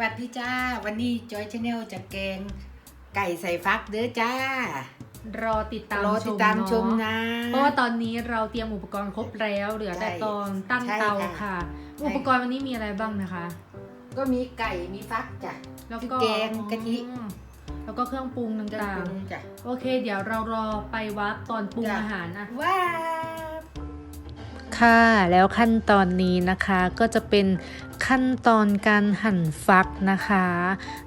วัสดีจ้า วันนี้จอยชาแนลจะแกงไก่ใส่ฟักเด้อจ้า รอติดตามรอติดตามชมเนาะนะ เพราะว่าตอนนี้เราเตรียมอุปกรณ์ครบแล้ว เหลือแต่ใช่ตอนตั้งใช่เตาค่ะค่ะใช่อุปกรณ์วันนี้มีอะไรบ้างนะคะ ก็มีไก่มีฟักจ้ะแล้วก็แกงกะทิอืมแล้วก็เครื่องปรุงเครื่องต่าปงรุงจ้ะๆโอเค เดี๋ยวเรารอไปวัดตอนปรุงจ้ะอาหารนะว้าว ค่ะ แล้วขั้นตอนนี้นะคะก็จะเป็นขั้นตอนการหั่นฟักนะคะ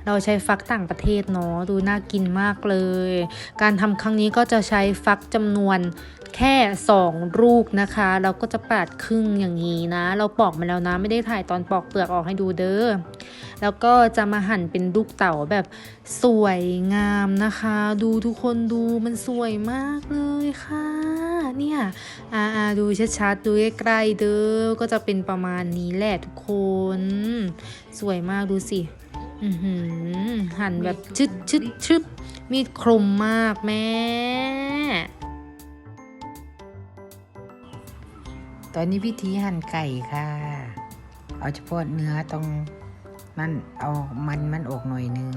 เราใช้ฟักต่างประเทศเนาะดูน่ากินมากเลย การทำครั้งนี้ก็จะใช้ฟักจำนวนแค่ 2 ลูกนะคะ เราก็จะปาดครึ่งอย่างนี้นะ เราปอกมาแล้วนะ ไม่ได้ถ่ายตอนปอกเปลือกออกให้ดูเด้อ แล้วก็จะมาหั่นเป็นลูกเต๋าแบบสวยงามนะคะ ดูทุกคนดูมันสวยมากเลยค่ะ เนี่ยอ่าดูชัดๆดูใกล้ๆเด้อก็จะเป็นประมาณนี้แหละทุกคน สวยมากดูสิหั่นแบบชึดชึดชึบมีดคมมากแม่ตอนนี้วิธีหั่นไก่ค่ะ เอาเฉพาะเนื้อตรง นั่นเอามันมันออกหน่อยนึง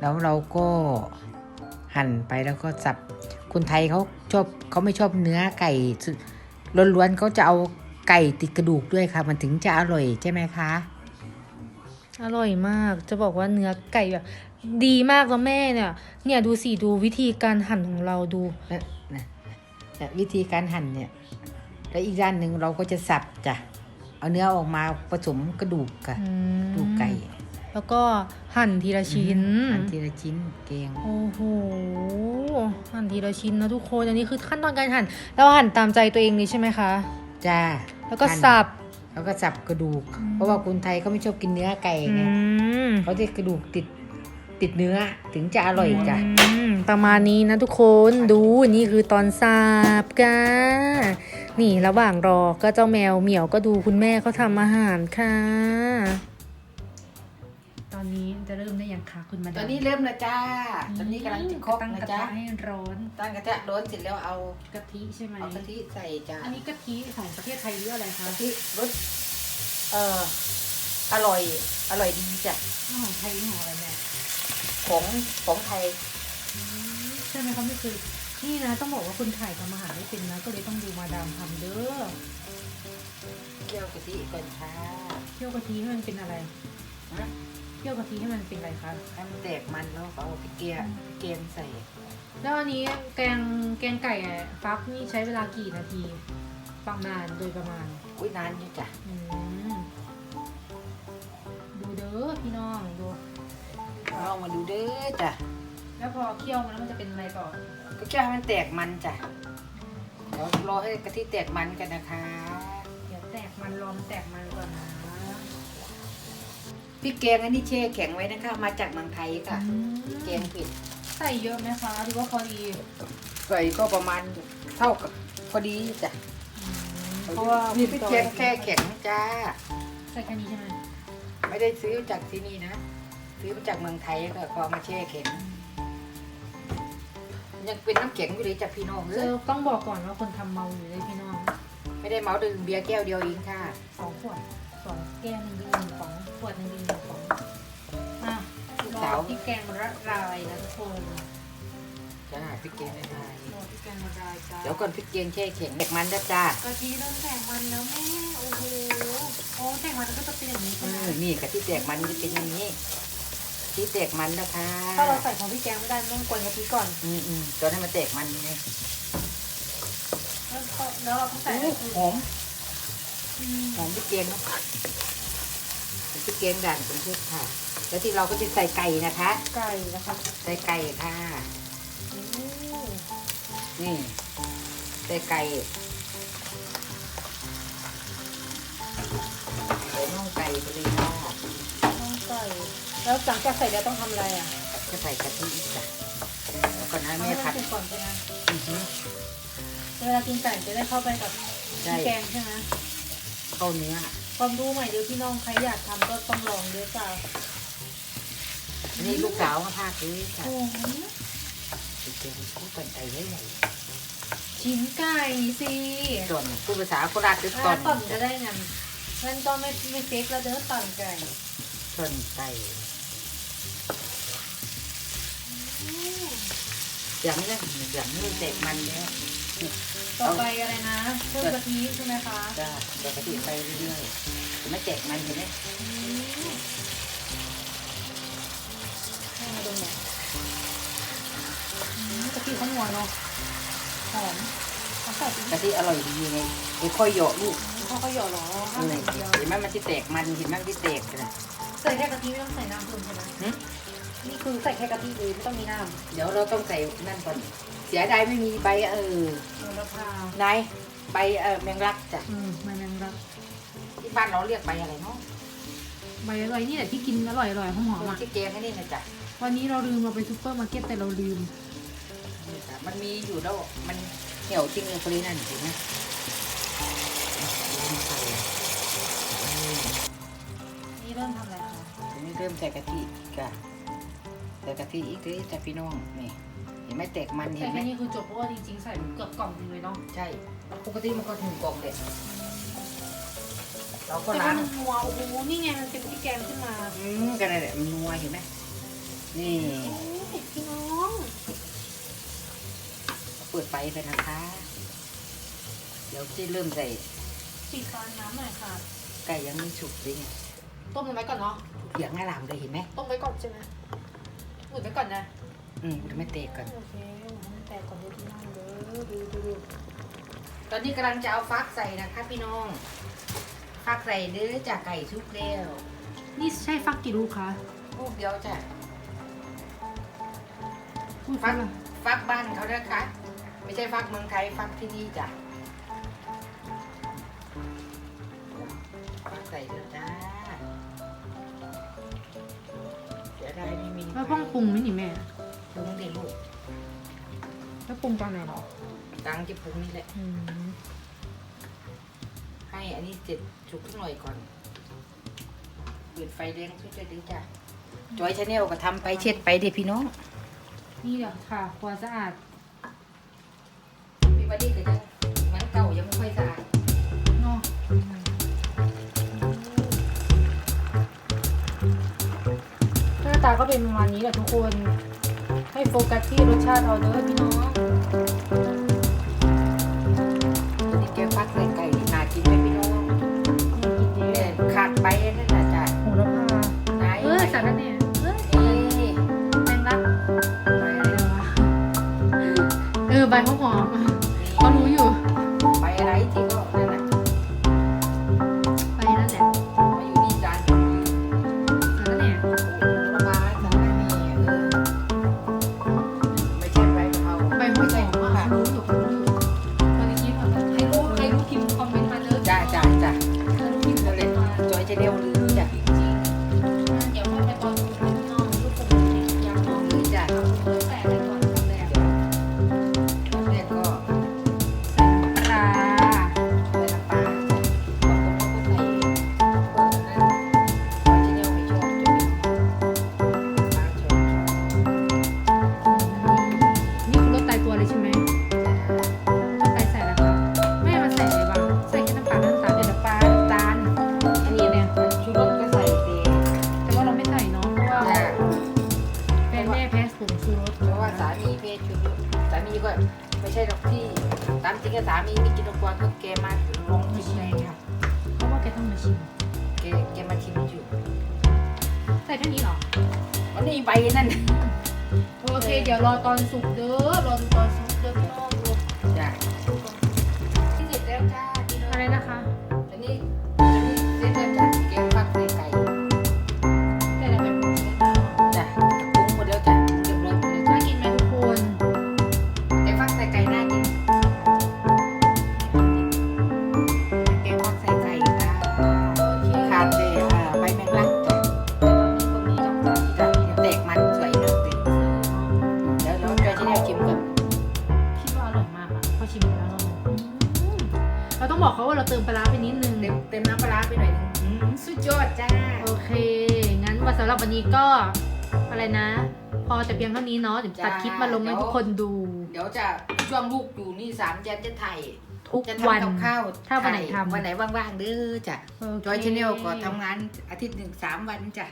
แล้วเราก็หั่นไปแล้วก็สับคนไทยเขาชอบเขาไม่ชอบเนื้อไก่สุดล้วนๆเขาจะเอาไก่ติดกระดูกด้วยค่ะ มันถึงจะอร่อยใช่ไหมคะอร่อยมากจะบอกว่าเนื้อไก่แบบดีมากแล้วแม่เนี่ย เนี่ยดูสิดูวิธีการหั่นของเราดูนะนะนะวิธีการหั่นเนี่ย แล้วอีกด้านหนึ่งเราก็จะสับจ้ะ เอาเนื้อออกมาผสมกระดูกค่ะอืมกระดูกไก่ แล้วก็หั่นทีละชิ้น หั่นทีละชิ้นเกง โอ้โห หั่นทีละชิ้นนะทุกคน อันนี้คือขั้นตอนการหั่น เราหั่นตามใจตัวเองเลยใช่ไหมคะ จ้า แล้วก็หั่นสับ แล้วก็สับกระดูกอืมเพราะว่าคนไทยเขาไม่ชอบกินเนื้อไก่อืไงมเขาจะกระดูกติด ติดเนื้อถึงจะอร่อยจ้ะอืมประมาณนี้นะทุกคนดูนี่คือตอนสับกันนี่ระหว่างรอก็เจ้าแมวเหมียวก็ดูคุณแม่เขาทำอาหารค่ะ ตอนนี้จะเริ่มได้ยังคะคุณมาตดาอนนี้เริ่มแล้วจ้า ตอนนี้กำลังจะครกตั้งนะกระจ๊ะทะให้ร้อนตั้งกระทะร้อนเสร็จแล้วเอากะทิใช่ไหมเอากะทิใส่จ้าอันนี้กะทิของประเทศไทยหรืออะไรคะกะทิรสเอ่ออร่อย อร่อยดีจ้ะของไทยของอะไรแม่ ของของไทยอืมใช่ไหมคะไม่เคยนี่นะต้องบอกว่าคนถ่ายทำอาหารไม่เป็นนะ ก็เลยต้องดูมาดามทำเด้อเคี่ยวกะทิก่อนค่ะเคี่ยวกะทิให้มันเป็นอะไรนะเคี่ยวกะทิให้มันเป็นอะไรคะให้มันแตกมันแล้วก็เอาพริกเกลือพริกเกลือใส่ แล้วอันนี้แกงแกงไก่ฟักนี่ใช้เวลากี่นาที ประมาณโดยประมาณ อุ้ยนานอยู่จ้ะอืมดูเด้อพี่น้องดู ลองมาดูเด้อจ้ะแล้วพอเคี่ยวมันแล้วมันจะเป็นอะไรต่อก็แค่ให้มันแตกมันจ้ะเดี๋ยวรอให้กะทิแตกมันกันนะคะ เดี๋ยวแตกมันรอมนแตกมันก่อนนะพริกแกงอันนี้แช่แข็งไว้นะคะ มาจากเมืองไทยค่ะอืมพริกแกงเผ็ดใส่เยอะไหมคะหรือว่าพอดีใส่ก็ประมาณเท่ากับพอดีจ้ะอืมเพราะว่ามีพริกแกงแช่แข็งจ้าใส่แค่นี้ใช่ไหมไม่ได้ซื้อจากที่นี่นะ ซื้อมาจากเมืองไทยค่ะก็เอามาแช่แข็งยังเป็นน้ำแข็งอยู่เลยจ้ะพี่น้องเจเอ้อยต้องบอกก่อนว่าคนทำเมาอยู่เลยพี่น้องไม่ได้เมาดื่มเบียร์แก้วเดียวเองค่ะ สองขวดสองแก้วหนึ่งดื่มสองขวดหนึ่งดื่มสองอะลูกรสาอวที่แกงระลายนะทุกคนจ้าพริกแกงละลายรอที่แกงระลายจ้าเดี๋ยวก่อนพริกแกงแช่แข็งแตกมันนะจ้ากะทิเริ่มแตกมันแล้วแม่โอ้โหโอ้แตกมันก็จะเป็นอย่างนี้เอใช่ไหมอนี่กะทิแตกมันจะเป็นอย่างนี้ ที่แตกมันนะคะถ้าเราใส่ของพี่แกงไม่ได้ต้องกวนกะทิก่อนอืมอืมตอนให้มันแตกมันไงแล้วก็แล้วเราต้องใส่อะไรอู้คือหอมอืมหอมพริกแกงนะพริกแกงด่านเป็นเพื่อค่ะ แล้วที่เราก็จะใส่ไก่นะคะ ไก่นะคะใส่ไก่ค่ะโอ้นี่ใส่ไก่ใส่น่องไก่ไปเลยค่ะต้องใส่ แล้วหลังจากใส่แล้วต้องทำอะไรอะก็ใส่กะทิอีกจ้ะแล้วก็นะเอาแม่ให้ผัมันดสุกก่อนใช่ไหมอือหือเวลากินไก่จะได้เข้าไปกับใช่พี่แกงใช่ไหมเข้าเนื้อความรู้ใหม่เดี๋ยวพี่น้องใครอยากทำก็ต้องลองด้วยจ้าอันนี้ลูกสาวมาพากเลยค่ะโอ้โหพริกแกงคู่กันไก่ใหญ่ชิ้นไก่สิๆส่วนพูดภาษาโคราชหรือตถ้าอนต่อนจะได้งั้นงั้นก็ไม่ไม่เซ็กแล้วเด้อต่อนไก่โทส่วนไก่ อย่างนี้อย่างนี้เด็กมันแล้วต่อไปอะไรนะเพิ่มกะทิใช่ไหมคะจะเดี๋ยวกะทิไปเรื่อยๆเห็นไหม่แจกมันเห็นไหมให้มาดูเนี่ยอืมกะทิข้าวหวานเนาะหอมเขาใส่ไปกะทิอร่อยดีไงเดี๋ยวค่อยเหยาะลูกข้าวเขาหยอดเหรอห้ามเห็ใส่เดียวนไหมมันที่แตกมันเห็นไหมมันที่แตกนะใส่แค่กะทิไม่ต้องใส่น้ำเพิ่มใช่ไหมหึ นี่คือใส่แค่กะทิเลยไม่ต้องมีน้เดี๋ยวเราต้องใส่นั่นก่อน เสียดายไม่มีใบเออำโหระพานายใบเออแมงลักจ้ะอืมใบแมงลักที่บ้านเราเรียกใบอะไรเนาะใบอร่อยนี่แหละที่กินอร่อยอร่อยหอมหอมอะที่แกงให้นี่นะจ๊ะวันนี้เราลืมเราไปซูเปอร์มาร์เก็ตแต่เราลืมนี่จ้ะมันมีอยู่แล้วมันเหี่ยวจริงเลยคนนี้นั่นเห็นไหมใส่นี่นี่เริ่มทำอะไรคะทีนี้เริ่มใส่กะทิจ้ะ ใส่กะทิอีกทีจ้ะพี่น้องนี่เห็นไหมแตกมันใส่เห็นไหมแค่นี้คือจบเพราะว่าจริงๆใส่เกือบกล่องหนึงเลยเนาะใช่ปกติมันก็ถึงกล่องเด็ดเราก็แต่ล้าว่างมันนัวโอ้โหนี่ไงมันเป็นพริกแกงขึ้นมาอืมกันเลยแหละมันนัวเห็นไหมนี่โอ้ยพี่น้องเปิดไฟไปนะคะ เดี๋ยวที่เริ่มใส่ปิดตอนน้ำหน่อยค่ะ ไก่ยังไม่สุกเลยเนี่ยต้มมันไว้ก่อนเนาะเขียงอลามเลยเห็นไหมต้มไว้ก่อนใช่ไหม หมุนไว้ก่อนนะอืมมันไม่เตะก่อนโอเคหมุนให้มันแตกก่อนดูที่นั่นเด้อดูดูดูตอนนี้กำลังจะเอาฟักใส่นะคะพี่น้อง ฟักใส่เด้อจากไก่ทุกแล้วนี่ใช่ฟักกี่ลูกคะลูกเดียวจ้ะพูดฟัฟักกฟักบ้านเขานะคะ ไม่ใช่ฟักเมืองไทยฟักที่นี่จ้ะฟักใส่เด้อจ้า ม่มีแล้วต้องปรุงไหมนี่แม่ ปรุงดิลูกแล้วปรุงตอนไหนหรอตังจะปรุงนี่แหละ อืมให้อันนี้เสร็จสุกสักหน่อยก่อนเปิดไฟแดงช่วยจะดีจ้ะจอยชาแนลก็ทำไปเช็ดไปเด็พี่น้อง นี่เดี๋ยวค่ะความสะอาดพี่บัดดี้ก็ยัง เป็นประมาณนี้แหละทุกคน ให้โฟกัสที่รสชาติเอาเด้อพี่น้อง มีก็ไม่ใช่หรอกที่ตามจริงก็สามีไม่กินทุกวันก็แกมาลองชิมเลยค่ะเพราะว่าแกต้องมาชิมแกแกมาชิมอยู่ใส่แค่นี้เหรอวันนี้ใบนั่นโอเค เดี๋ยวรอตอนสุกเด้อรอดูตอนสุกเด้อพี่น้องดูจ้ะที่เสร็จแล้วจ้าพี่น้องอะไรนะคะอันนี้อันนี้ บอกเขาว่าเราเติมปลาร้าไปนิดนึง เต็มเต็มน้ำปลาร้าไปหน่อยหนึงอืมสุดยอดจ้า โอเค งั้นวันสำหรับวันนี้ก็อะไรนะ พอแต่เพียงเท่านี้เนาะเดี๋ยวตัดคลิปมาลงให้ทุกคนดู เดี๋ยวจะช่วงลูกอยู่นี่สามแจนจะถ่ายโททุกจะวัน ทำกับข้าวถ้าวันไหนถ่ยทำ วันไหนว่างๆเด้อจ้ะโเค จอยชาแนลก็ทำงานอาทิตย์หนึ่งสามวันจ้ะ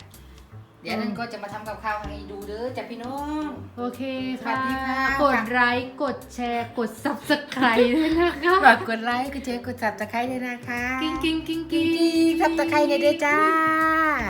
เดี๋ยวนั้นก็จะมาทำกับข้าวให้ดูเด้อจ้ะพี่น้อง โอเคสวัค่ะสดีค่ะ กดไลค์ กดแชร์ กด subscribe ด้วยนะคะฝากกดไลค์กดแชร์กดซับตะไคร้ด้วยนะคะ กิ้งกิ้งกิ้งกิ๊กิ้งงซับตะไคร้เนี่ยเด้อจ้า